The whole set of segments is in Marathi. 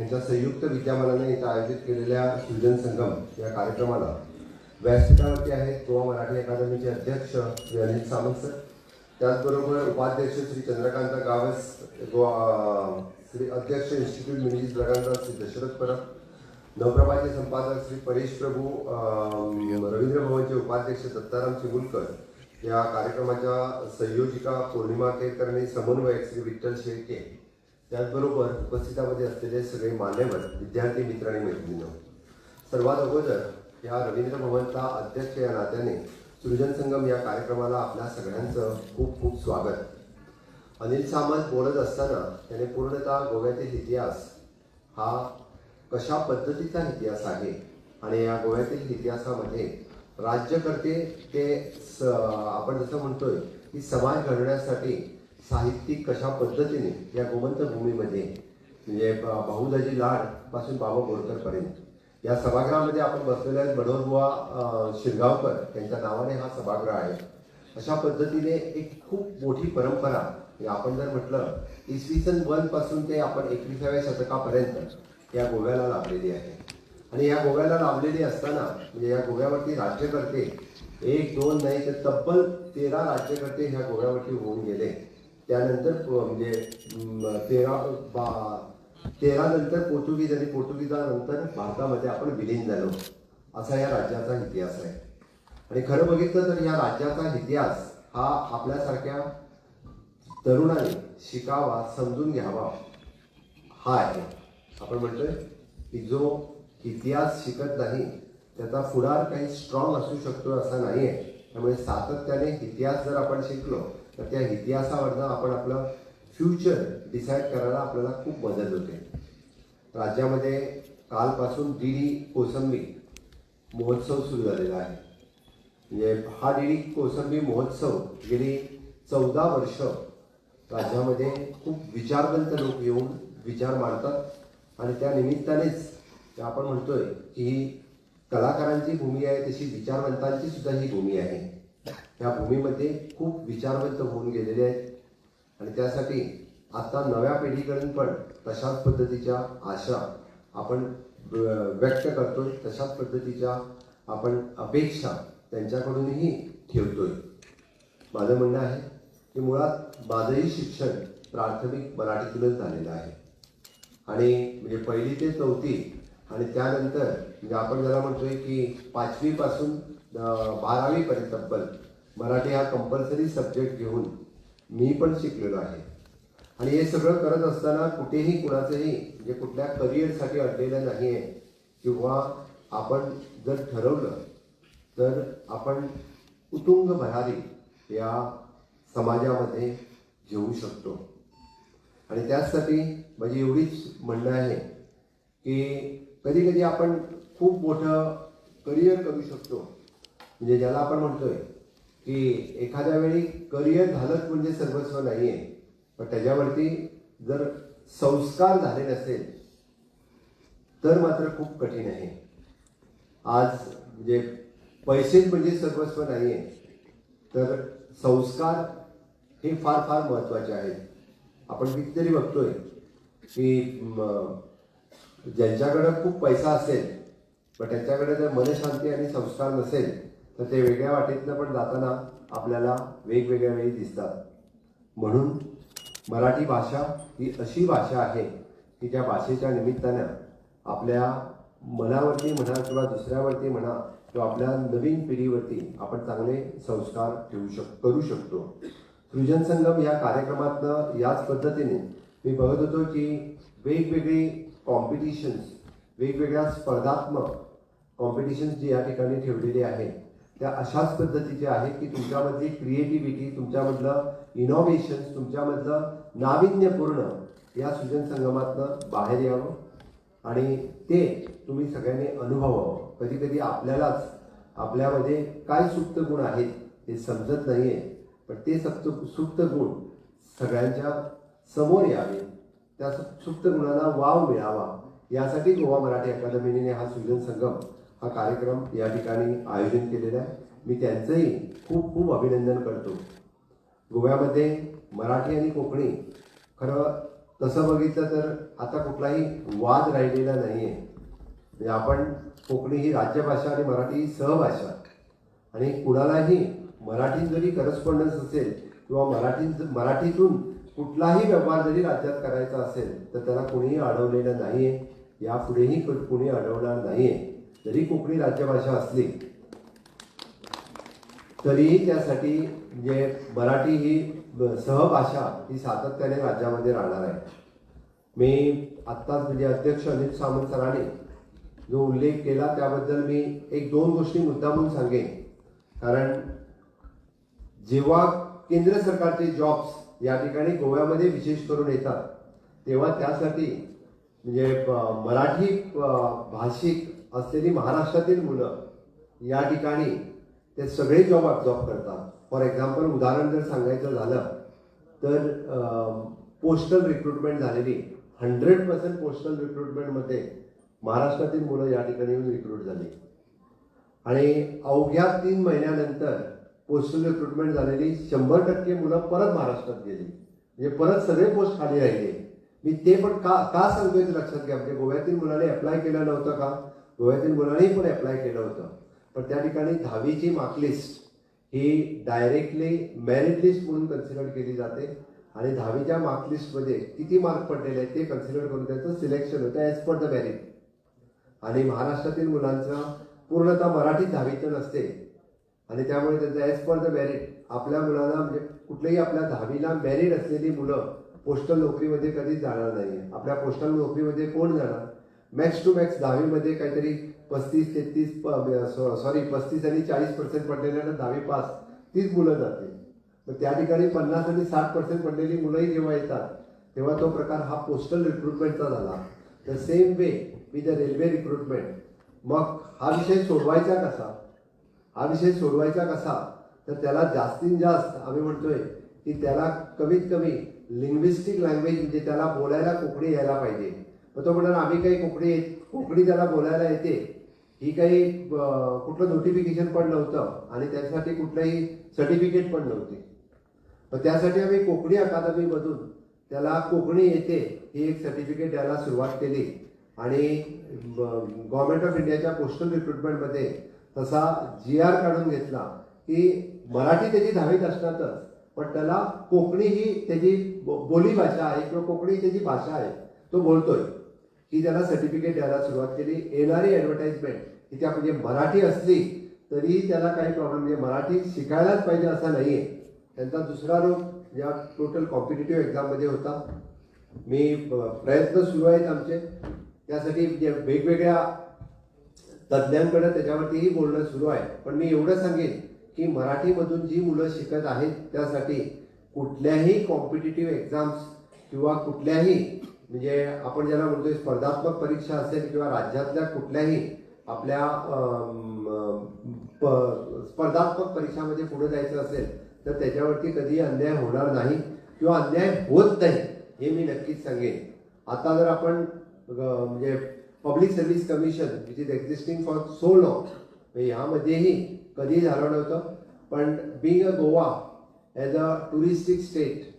यांच्या संयुक्त विद्यमानाने इथं आयोजित केलेल्या सृजन संगम या कार्यक्रमाला व्यासपीठावरती आहेत गोवा मराठी अकादमीचे अध्यक्ष श्री अनिल सामंत सर. त्याचबरोबर उपाध्यक्ष श्री चंद्रकांत गावस गोवा श्री अध्यक्ष इन्स्टिट्यूट मिनिज ब्रगांचा श्री दशरथ परब. नवप्रभाचे संपादक श्री परेश प्रभू रवींद्र भवनचे उपाध्यक्ष दत्ताराम चिमुलकर. या कार्यक्रमाच्या संयोजिका पौर्णिमा केरकर समन्वयक श्री विठ्ठल शेळके. त्याचबरोबर उपस्थितामध्ये असलेले सगळे मान्यवर विद्यार्थी मित्र आणि मैत्रिणी सर्वात अगोदर या रवींद्र भवनचा अध्यक्ष या नात्याने सृजन संगम या कार्यक्रमाला आपल्या सगळ्यांचं खूप खूप स्वागत. अनिल सामंत बोलत असताना त्याने पूर्णतः गोव्यातील इतिहास हा कशा पद्धतीचा इतिहास आहे आणि या गोव्यातील इतिहासामध्ये राज्यकर्ते ते स आपण जसं म्हणतोय की समाज घडवण्यासाठी साहित्यिक कशा पद्धतीने या गोमंत भूमीमध्ये म्हणजे भाऊदाजी लाडपासून बाबा बोरकरपर्यंत या सभागृहामध्ये आपण बसलेले आहेत बडोरबुवा शिरगावकर यांच्या नावाने हा सभागृह आहे. अशा पद्धतीने एक खूप मोठी परंपरा म्हणजे आपण जर म्हटलं इसवी सन वनपासून ते आपण एकविसाव्या शतकापर्यंत या गोव्याला लाभलेली आहे. आणि या गोव्याला लाभलेली असताना म्हणजे या गोव्यावरती राज्यकर्ते एक दोन नाही तर तब्बल तेरा राज्यकर्ते ह्या गोव्यावरती होऊन गेले. त्यानंतर म्हणजे तेरा बा तेरा नंतर पोर्तुगीज आणि पोर्तुगीजानंतर भारतामध्ये आपण विलीन झालो. असा या राज्याचा इतिहास आहे. आणि खरं बघितलं तर या राज्याचा इतिहास हा आपल्यासारख्या तरुणाने शिकावा समजून घ्यावा हा आहे. आपण म्हणतोय की जो इतिहास शिकत नाही त्याचा पुढार काही स्ट्रॉंग असू शकतो असा नाही आहे त्यामुळे सातत्याने इतिहास जर आपण शिकलो तर त्या इतिहासावरनं आपण आपलं फ्युचर डिसाईड करायला आपल्याला खूप मदत होते. राज्यामध्ये कालपासून डीडी कोसंबी महोत्सव सुरू झालेला आहे. म्हणजे हा डीडी कोसंबी महोत्सव गेली चौदा वर्ष राज्यामध्ये खूप विचारवंत लोक येऊन विचार मांडतात आणि त्या निमित्तानेच आपण म्हणतोय की ही कलाकारांची भूमी आहे तशी विचारवंतांची सुद्धा ही भूमी आहे. ह्या भूमीमध्ये खूप विचारवंत होऊन गेलेले आहेत. आणि त्यासाठी आता नव्या पिढीकडून पण तशाच पद्धतीच्या आशा आपण व्यक्त करतोय. तशाच पद्धतीच्या आपण अपेक्षा त्यांच्याकडूनही ठेवतोय. माझं म्हणणं आहे की मुळात माझंही शिक्षण प्राथमिक मराठीतूनच झालेलं आहे. आणि म्हणजे पहिली ते चौथी आणि त्यानंतर म्हणजे आपण ज्याला म्हणतोय की पाचवीपासून बारावीपर्यंत तब्बल मराठी हा कंपल्सरी सब्जेक्ट घेऊन मी पण शिकलेलो आहे. आणि हे सगळं करत असताना कुठेही कुणाचंही म्हणजे कुठल्या करिअरसाठी अडलेलं नाही आहे किंवा आपण जर ठरवलं तर आपण उतुंग भरारी या समाजामध्ये घेऊ शकतो. आणि त्याचसाठी माझी एवढीच म्हणणं आहे की कधी कधी आपण खूप मोठं करिअर करू शकतो. म्हणजे ज्याला आपण म्हणतोय की एखाद्या वेळी करिअर झालंच म्हणजे सर्वस्व नाही आहे पण त्याच्यावरती जर संस्कार झाले नसेल तर मात्र खूप कठीण आहे. आज म्हणजे पैसेच म्हणजे सर्वस्व नाही आहे तर संस्कार हे फार फार महत्त्वाचे आहेत. आपण कितीतरी बघतोय की ज्यांच्याकडं खूप पैसा असेल पण त्यांच्याकडे जर मनशांती आणि संस्कार नसेल तर ते वेगळ्या वाटेतनं पण जाताना आपल्याला वेगवेगळ्या वेळी दिसतात. म्हणून मराठी भाषा ही अशी भाषा आहे की त्या भाषेच्या निमित्तानं आपल्या मनावरती म्हणा किंवा दुसऱ्यावरती म्हणा किंवा आपल्या नवीन पिढीवरती आपण चांगले संस्कार ठेवू शक करू शकतो. सृजन संगम या कार्यक्रमातनं याच पद्धतीने मी बघत होतो की वेगवेगळी कॉम्पिटिशन्स वेगवेगळ्या स्पर्धात्मक कॉम्पिटिशन्स जी या ठिकाणी ठेवलेली आहे त्या अशाच पद्धतीचे आहेत की तुमच्यामधली क्रिएटिव्हिटी तुमच्यामधलं इनोव्हेशन तुमच्यामधलं नाविन्यपूर्ण या सृजन संगमातनं बाहेर यावं आणि ते तुम्ही सगळ्यांनी अनुभवावं. कधी कधी आपल्यालाच आपल्यामध्ये काय सुप्त गुण आहेत हे समजत नाही आहे पण ते सप्त सुप्त गुण सगळ्यांच्या समोर यावे. त्या सुप्त गुणांना वाव मिळावा. यासाठी गोवा मराठी अकादमीने हा सृजन संगम हा कार्यक्रम या ठिकाणी आयोजन केलेला आहे. मी त्यांचंही खूप खूप अभिनंदन करतो. गोव्यामध्ये मराठी आणि कोकणी खरं तसं बघितलं तर आता कुठलाही वाद राहिलेला नाही आहे म्हणजे आपण कोकणी ही राज्यभाषा आणि मराठी ही सहभाषा. आणि कुणालाही मराठीत जरी करस्पॉन्डन्स असेल किंवा मराठी मराठीतून कुठलाही व्यवहार जरी राज्यात करायचा असेल तर त्याला कुणीही अडवलेलं नाहीये. यापुढेही कु- कुणी अडवणार आहे जरी कोकणी राज्यभाषा असली तरीही त्यासाठी म्हणजे मराठी ही सहभाषा ही सातत्याने राज्यामध्ये राहणार आहे. मी आत्ताच म्हणजे अध्यक्ष अनिल सामंत सरांनी जो उल्लेख केला त्याबद्दल मी एक दोन गोष्टी मुद्दामून सांगेन. कारण जेव्हा केंद्र सरकारचे जॉब्स या ठिकाणी गोव्यामध्ये विशेष करून येतात तेव्हा त्यासाठी म्हणजे मराठी भाषिक असलेली महाराष्ट्रातील मुलं या ठिकाणी ते सगळे जॉब जॉब करतात. फॉर एक्झाम्पल उदाहरण जर सांगायचं झालं तर पोस्टल रिक्रुटमेंट झालेली. हंड्रेड पर्सेंट पोस्टल रिक्रुटमेंटमध्ये महाराष्ट्रातील मुलं या ठिकाणी येऊन रिक्रूट झाली. आणि अवघ्या तीन महिन्यानंतर पोस्टल रिक्रुटमेंट झालेली शंभर टक्के मुलं परत महाराष्ट्रात गेली. म्हणजे परत सगळे पोस्ट खाली राहिले. मी ते पण का का सांगतोय लक्षात घ्या. म्हणजे गोव्यातील मुलाने अप्लाय केलं नव्हतं का? गोव्यातील मुलांनी पण अप्लाय केलं होतं. पण त्या ठिकाणी दहावीची मार्कलिस्ट ही डायरेक्टली मेरिट लिस्ट म्हणून कन्सिडर केली जाते. आणि दहावीच्या मार्कलिस्टमध्ये किती मार्क पडलेले आहेत ते कन्सिडर करून त्याचं सिलेक्शन होतं ॲज पर द मेरिट आणि महाराष्ट्रातील मुलांचं पूर्णतः मराठीत दहावीचं नसते आणि त्यामुळे त्यांचं ॲज पर द मेरिट आपल्या मुलांना म्हणजे कुठलंही आपल्या दहावीला मेरिट असलेली मुलं पोस्टल नोकरीमध्ये कधीच जाणार नाही आपल्या पोस्टल नोकरीमध्ये कोण जाणार? मॅक्स टू मॅक्स दहावीमध्ये काहीतरी पस्तीस तेहतीस सॉरी पस्तीस आणि चाळीस पर्सेंट पडलेल्या दहावी पास तीच मुलं जाते मग त्या ठिकाणी पन्नास आणि साठ पर्सेंट पडलेली मुलंही जेव्हा येतात तेव्हा तो प्रकार हा पोस्टल रिक्रुटमेंटचा झाला. The same way with the railway recruitment मग हा विषय सोडवायचा कसा? हा विषय सोडवायचा कसा? तर त्याला जास्तीत जास्त आम्ही म्हणतोय की त्याला कमीत कमी लिंग्विस्टिक लँग्वेज म्हणजे त्याला बोलायला कोकणी यायला पाहिजे. मग तो म्हणणार आम्ही काही कोकणी येत कोकणी त्याला बोलायला येते ही काही कुठलं नोटिफिकेशन पण नव्हतं आणि त्यासाठी कुठलंही सर्टिफिकेट पण नव्हती. मग त्यासाठी आम्ही कोकणी अकादमीमधून त्याला कोकणी येते ही एक सर्टिफिकेट द्यायला सुरुवात केली आणि गव्हर्नमेंट ऑफ इंडियाच्या पोस्टल रिक्रुटमेंटमध्ये तसा जी आर काढून घेतला की मराठी त्याची दहावीत असतातच पण त्याला कोकणी ही त्याची बो- बोली भाषा आहे किंवा कोकणी त्याची भाषा आहे तो बोलतोय. ही त्याला सर्टिफिकेट द्यायला सुरुवात केली. येणारी ॲडव्हर्टाईजमेंट ही त्या म्हणजे मराठी असली तरी त्याला काही प्रॉब्लेम म्हणजे मराठी शिकायलाच पाहिजे असा नाही आहे त्यांचा दुसरा रोग या टोटल कॉम्पिटेटिव्ह एक्झाममध्ये होता. मी प्रयत्न सुरू आहेत आमचे. त्यासाठी म्हणजे वेगवेगळ्या तज्ज्ञांकडे त्याच्यावरतीही बोलणं सुरू आहे. पण मी एवढं सांगेन की मराठीमधून जी मुलं शिकत आहेत त्यासाठी कुठल्याही कॉम्पिटेटिव्ह एक्झाम्स किंवा कुठल्याही म्हणजे आपण ज्याला म्हणतोय स्पर्धात्मक परीक्षा असेल किंवा राज्यातल्या कुठल्याही आपल्या प- स्पर्धात्मक परीक्षामध्ये पुढे जायचं असेल तर त्याच्यावरती कधी अन्याय होणार नाही किंवा अन्याय होत नाही हे मी नक्कीच सांगेन. आता जर आपण म्हणजे public service commission which is existing for so long ह्यामध्येही कधी झालं नव्हतं पण being a Goa as a touristic state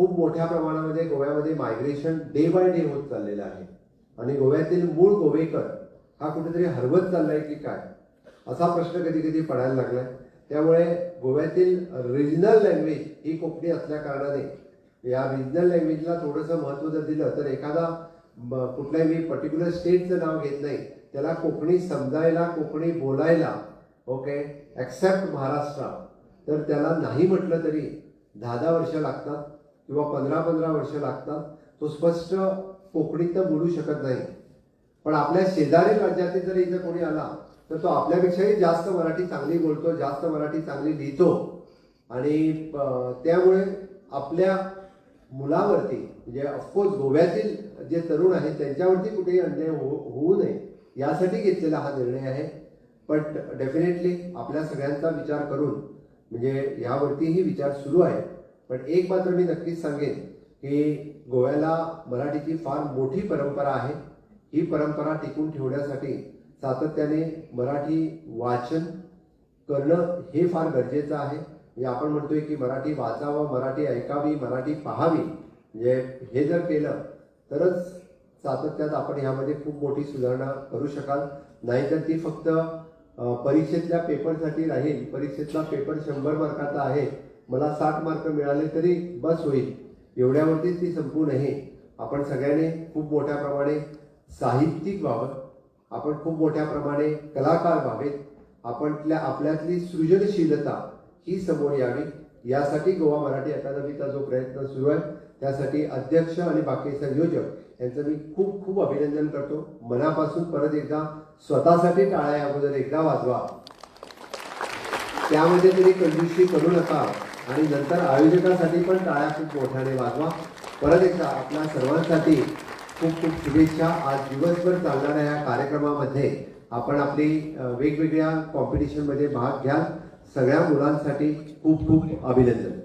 खूप मोठ्या प्रमाणामध्ये गोव्यामध्ये मायग्रेशन डे बाय डे होत चाललेलं आहे. आणि गोव्यातील मूळ गोवेकर हा कुठेतरी हरवत चाललाय की काय? असा प्रश्न कधी कधी पडायला लागलाय. त्यामुळे गोव्यातील रिजनल लँग्वेज ही कोकणी असल्या कारणाने या रिजनल लँग्वेजला थोडंसं महत्त्व जर दिलं तर एखादा कुठल्याही मी पर्टिक्युलर स्टेटचं नाव घेत नाही. त्याला कोकणी समजायला कोकणी बोलायला ओके ॲक्सेप्ट महाराष्ट्र. तर त्याला नाही म्हटलं तरी दहा दहा वर्ष लागतात. किंवा पंधरा पंधरा वर्ष लागतात तो स्पष्ट कोकणीत तर बोलू शकत नाही. पण आपल्या शेजारी राज्यातील जर इथं कोणी आला तर तो आपल्यापेक्षाही जास्त मराठी चांगली बोलतो जास्त मराठी चांगली लिहितो. आणि त्यामुळे आपल्या मुलावरती म्हणजे ऑफकोर्स गोव्यातील जे तरुण आहेत त्यांच्यावरती कुठेही अन्याय हो होऊ नये यासाठी घेतलेला हा निर्णय आहे. बट डेफिनेटली आपल्या सगळ्यांचा विचार करून म्हणजे यावरतीही विचार सुरू आहे. पण एक मात्र मी नक्कीच सांगेन की गोव्याला मराठीची फार मोठी परंपरा आहे. ही परंपरा टिकून ठेवण्यासाठी सातत्याने मराठी वाचन करणं हे फार गरजेचं आहे. म्हणजे आपण म्हणतोय की मराठी वाचावं मराठी ऐकावी मराठी पाहावी म्हणजे हे जर केलं तरच सातत्यात आपण ह्यामध्ये खूप मोठी सुधारणा करू शकाल. नाहीतर ती फक्त परीक्षेतल्या पेपरसाठी राहील. परीक्षेतला पेपर शंभर मार्काचा आहे. मला साठ मार्क मिळाले तरी बस होईल. एवढ्यावरतीच ती संपू नये. आपण सगळ्यांनी खूप मोठ्या प्रमाणे साहित्यिक व्हावं. आपण खूप मोठ्या प्रमाणे कलाकार व्हावेत. आपणल्या आपल्यातली सृजनशीलता ही समोर यावी. यासाठी गोवा मराठी अकादमीचा जो प्रयत्न सुरू आहे त्यासाठी अध्यक्ष आणि बाकी संयोजक यांचं मी खूप खूप अभिनंदन करतो. मनापासून परत एकदा स्वतःसाठी टाळ्या या अगोदर एकदा वाजवा. त्यामध्ये तरी कंजूशी करू नका. आणि नंतर आयोजकासाठी पण टाळ्या खूप मोठ्याने वाजवा. परत एकदा आपल्या सर्वांसाठी खूप खूप शुभेच्छा. आज दिवसभर चालणाऱ्या या कार्यक्रमामध्ये आपण आपली वेगवेगळ्या कॉम्पिटिशनमध्ये भाग घ्याल. सगळ्या मुलांसाठी खूप खूप अभिनंदन.